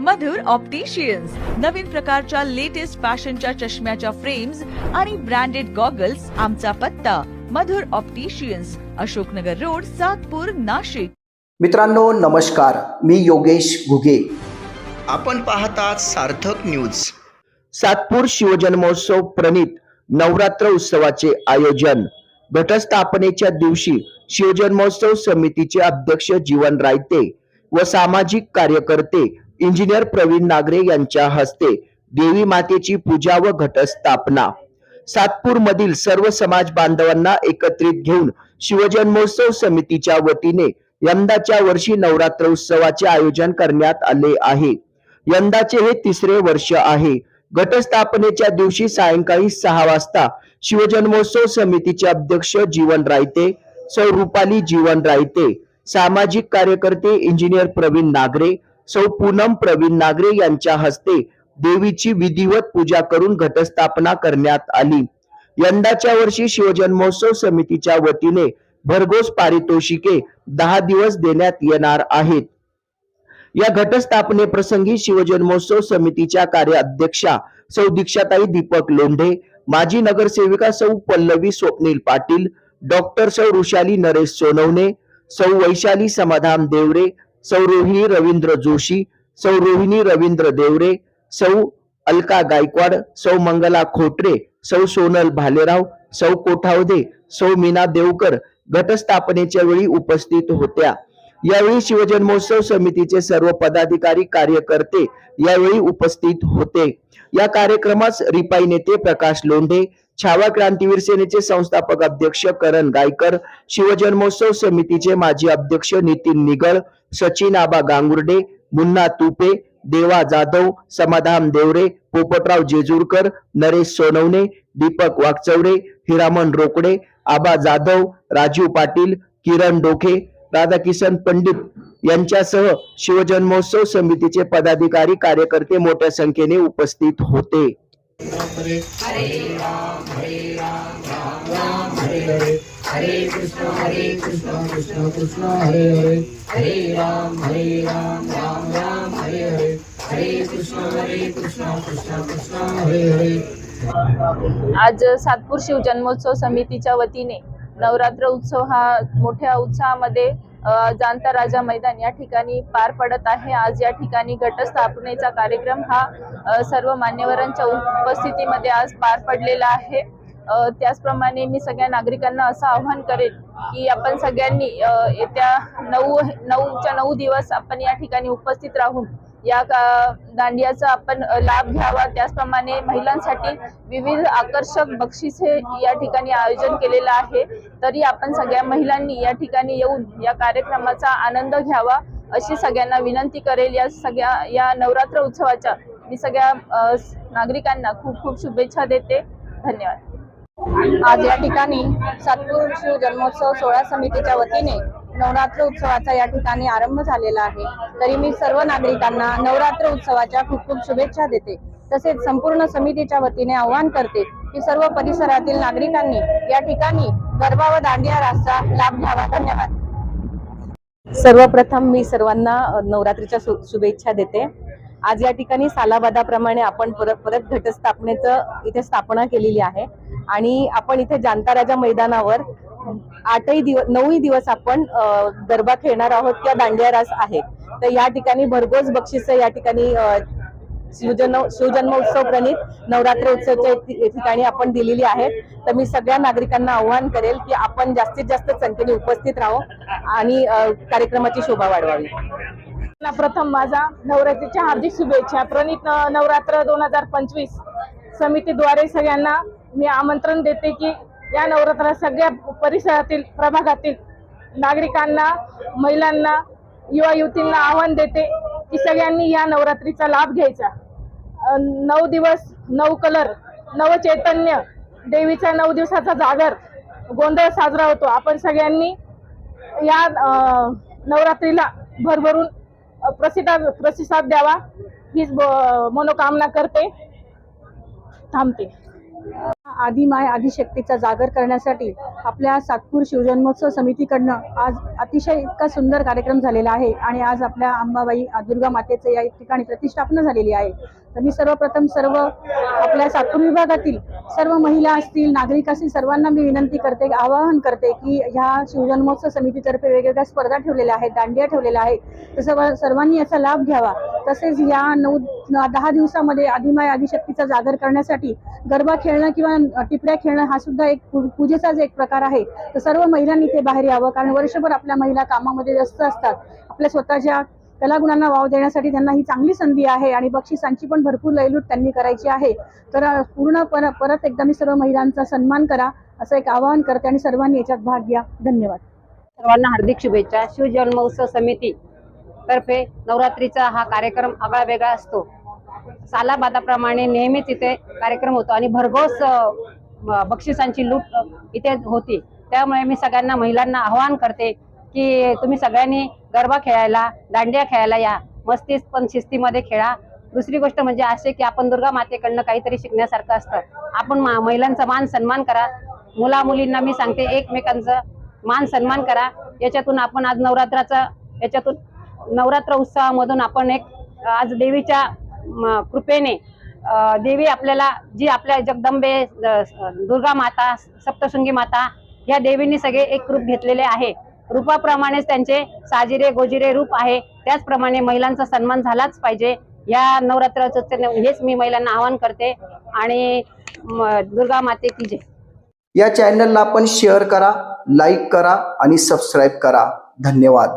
मधुर opticians नवीन प्रकारच्या latest फॅशनच्या चष्म्याच्या फ्रेम्स आणि ब्रँडेड गॉगल्स आमचा पत्ता. Madhur opticians Ashoknagar road Satpur Nashik. मित्रांनो नमस्कार. मी योगेश घुगे. आपण पाहतात सार्थक न्यूज सातपूर शिवजन्मोत्सव प्रणित नवरात्र उत्सवाचे आयोजन. घटस्थापनेच्या दिवशी शिवजन्मोत्सव समितीचे अध्यक्ष जीवन रायते व सामाजिक कार्यकर्ते इंजिनियर प्रवीण नागरे यांच्या हस्ते देवी मातेची पूजा व घटस्थापना. सातपूर मधील सर्व समाज बांधवांना एकत्रित घेऊन शिवजन्मोत्सव समितीच्या वतीने यंदाच्या वर्षी नवरात्र उत्सवाचे आयोजन करण्यात आले आहे. यंदाचे हे तिसरे वर्ष आहे. घटस्थापनेच्या दिवशी सायंकाळी सहा वाजता शिवजन्मोत्सव समितीचे अध्यक्ष जीवन रायते सौ रुपाली जीवन रायते सामाजिक कार्यकर्ते इंजिनियर प्रवीण नागरे सौ पूनम प्रवीण नागरे यांच्या हस्ते देवीची विधिवत पूजा करून घटस्थापना करण्यात आली. यंदाच्या वर्षी शिवजन्मोत्सव समितीच्या वतीने भरघोस पारितोषिके दहा दिवस देण्यात येणार आहेत. या घटस्थापनेप्रसंगी शिवजन्मोत्सव समितीच्या कार्याध्यक्षा सौ दीक्षाताई दीपक लोंढे माजी नगरसेविका सौ पल्लवी स्वप्नील पाटील डॉक्टर सौ ऋषाली नरेश सोनवणे सौ वैशाली समाधान देवरे सौरोहिणी रवींद्र जोशी सौरोहिणी रवींद्र देवरे सौ अलका गायकवाड सौ मंगला खोटरे सौ सोनल भालेराव सौ कोठावदे सौ मीना देवकर घटस्थापनेच्या वेळी उपस्थित होत्या. यावेळी शिवजन्मोत्सव समितीचे सर्व पदाधिकारी कार्यकर्ते यावेळी उपस्थित होते. या कार्यक्रमास रिपाई नेते प्रकाश लोंढे छावा क्रांतीवीर सेनेचे संस्थापक अध्यक्ष करण गायकर शिवजन्मोत्सव समितीचे माजी अध्यक्ष नितीन निगळ सचिन आबा गांगुर्डे मुन्ना तुपे देवा जाधव समाधान देवरे पोपटराव जेजूरकर नरेश सोनवणे दीपक वाकचौडे हिरामन रोकडे आबा जाधव राजीव पाटील किरण डोके राधाकिशन पंडित यांच्यासह शिवजन्मोत्सव समितीचे पदाधिकारी कार्यकर्ते मोठ्या संख्येने उपस्थित होते. हरे कृष्ण हरे कृष्ण कृष्ण कृष्ण हरे हरे हरे राम हरे राम राम राम हरे हरे हरे कृष्ण हरे कृष्ण कृष्ण कृष्ण हरे हरे आज सातपूर शिवजन्मोत्सव समितीच्या वतीने नवरात्र उत्सव हा मोठ्या उत्साहामध्ये जाणता राजा मैदान या ठिकाणी पार पडत आहे. आज या ठिकाणी घटस्थापनेचा कार्यक्रम हा सर्व मान्यवरांच्या उपस्थितीमध्ये आज पार पडलेला आहे. त्याचप्रमाणे मी सगळ्या नागरिकांना असं आव्हान करेन की आपण सगळ्यांनी येत्या नऊ नऊच्या नऊ दिवस आपण या ठिकाणी उपस्थित राहून या दांडियाचा आपण लाभ घ्यावा. त्याचप्रमाणे महिलांसाठी विविध आकर्षक बक्षिसे या ठिकाणी आयोजन केलेलं आहे. तरी आपण सगळ्या महिलांनी या ठिकाणी येऊन या कार्यक्रमाचा आनंद घ्यावा अशी सगळ्यांना विनंती करेल. या सगळ्या या नवरात्र उत्सवाच्या मी सगळ्या नागरिकांना खूप खूप शुभेच्छा देते. धन्यवाद. आज या ठिकाणी सातपूर शिव जन्मोत्सव सोहळा समितीच्या वतीने नवरात्र उत्सवाचा या ठिकाणी आरंभ झालेला आहे. तरी मी सर्व नागरिकांना नवरात्र उत्सवाच्या खूप खूप शुभेच्छा देते. तसेच संपूर्ण समितीच्या वतीने आवाहन करते की सर्व परिसरातील नागरिकांनी या ठिकाणी गरबा व दांडिया रासचा लाभ घ्यावा. धन्यवाद. सर्वप्रथम मी सर्वांना नवरात्रीच्या शुभेच्छा देते. आज या ठिकाणी सालाबादाप्रमाणे आपण परत परत घटस्थापनेचं इथे स्थापना केलेली आहे. आणि आपण इथे जानता राजा मैदानावर आठही दिवस नऊही दिवस आपण गरबा खेळणार आहोत किंवा दांडिया रास आहे तर या ठिकाणी भरघोस बक्षिस या ठिकाणी अ, शिवजन्म उत्सव प्रणित नवरात्र उत्सवच्या ठिकाणी आपण दिलेली आहेत. तर मी सगळ्या नागरिकांना आव्हान करेल की आपण जास्तीत जास्त संख्येने उपस्थित राहू आणि कार्यक्रमाची शोभा वाढवावी. प्रथम माझा नवरात्रीच्या हार्दिक शुभेच्छा. प्रणित नवरात्र दोन हजार पंचवीस समितीद्वारे सगळ्यांना मी आमंत्रण देते की या नवरात्रात सगळ्या परिसरातील प्रभागातील नागरिकांना महिलांना युवा युवतींना आव्हान देते की सगळ्यांनी या नवरात्रीचा लाभ घ्यायचा. नऊ दिवस नऊ कलर नव चैतन्य देवीचा नऊ दिवसाचा जागर गोंधळ साजरा होतो. आपण सगळ्यांनी या नवरात्रीला भरभरून प्रसिद्ध प्रतिसाद द्यावा. हीच मनोकामना करते. थांबते. आदिमाय आदिशक्तीचा जागर करण्यासाठी आपल्या सातपूर शिवजन्मोत्सव समितीकडनं आज अतिशय इतका सुंदर कार्यक्रम झालेला आहे आणि आज आपल्या अंबाबाई दुर्गा मातेचं या ठिकाणी प्रतिष्ठापना झालेली आहे. तर मी सर्वप्रथम सर्व आपल्या सातपूर विभागातील सर्व महिला असतील नागरिक असतील सर्वांना मी विनंती करते आवाहन करते की ह्या शिवजन्मोत्सव समितीतर्फे वेगवेगळ्या स्पर्धा ठेवलेल्या आहेत दांडिया ठेवलेल्या आहेत. तसं सर्वांनी याचा लाभ घ्यावा. तसेच या नऊ दहा दिवसामध्ये आदिमाय आदिशक्तीचा जागर करण्यासाठी गरबा खेळणं किंवा टिपड्या खेळणं हा सुद्धा एक पू- पूजेचाच एक प्रकार आहे. तर सर्व महिलांनी ते बाहेर यावं कारण वर्षभर आपल्या महिला कामामध्ये व्यस्त असतात. आपल्या स्वतःच्या कलागुणांना वाव देण्यासाठी त्यांना ही चांगली संधी आहे आणि बक्षिसांची पण भरपूर लयलूट त्यांनी करायची आहे. तर पूर्ण पर परत एकदा मी सर्व महिलांचा सन्मान करा असं एक आवाहन करते आणि सर्वांनी याच्यात भाग घ्या. धन्यवाद. सर्वांना हार्दिक शुभेच्छा. शिवजन्मोत्सव समिती तर्फे नवरात्रीचा हा कार्यक्रम आगळा वेगळा असतो. सालाबादाप्रमाणे नेहमीच इथे कार्यक्रम होतो आणि भरघोस ब- बक्षिसांची लूट इथे होती. त्यामुळे मी सगळ्यांना महिलांना आवाहन करते की तुम्ही सगळ्यांनी गरबा खेळायला दांडिया खेळायला या. मस्तीच पण शिस्तीमध्ये खेळा. दुसरी गोष्ट म्हणजे असे की आपण दुर्गा मातेकडनं काहीतरी शिकण्यासारखं असतं. आपण मा- महिलांचा मान सन्मान करा. मुला मुलींना मी सांगते एकमेकांचं मान सन्मान करा. याच्यातून आपण आज नवरात्राचा याच्यातून नवरात्र उत्सवामधून आपण एक आज देवीच्या कृपेने देवी आपल्याला जी आपल्या जगदंबे दुर्गा माता सप्तशृंगी माता या देवींनी सगळे एक रूप घेतलेले आहे. रूपाप्रमाणेच त्यांचे साजिरे गोजिरे रूप आहे. त्याचप्रमाणे महिलांचा सन्मान झालाच पाहिजे. या नवरात्राचं हेच मी महिलांना आवाहन करते. आणि दुर्गा माते की जय. या चॅनलला आपण शेअर करा लाईक करा आणि सबस्क्राईब करा. धन्यवाद.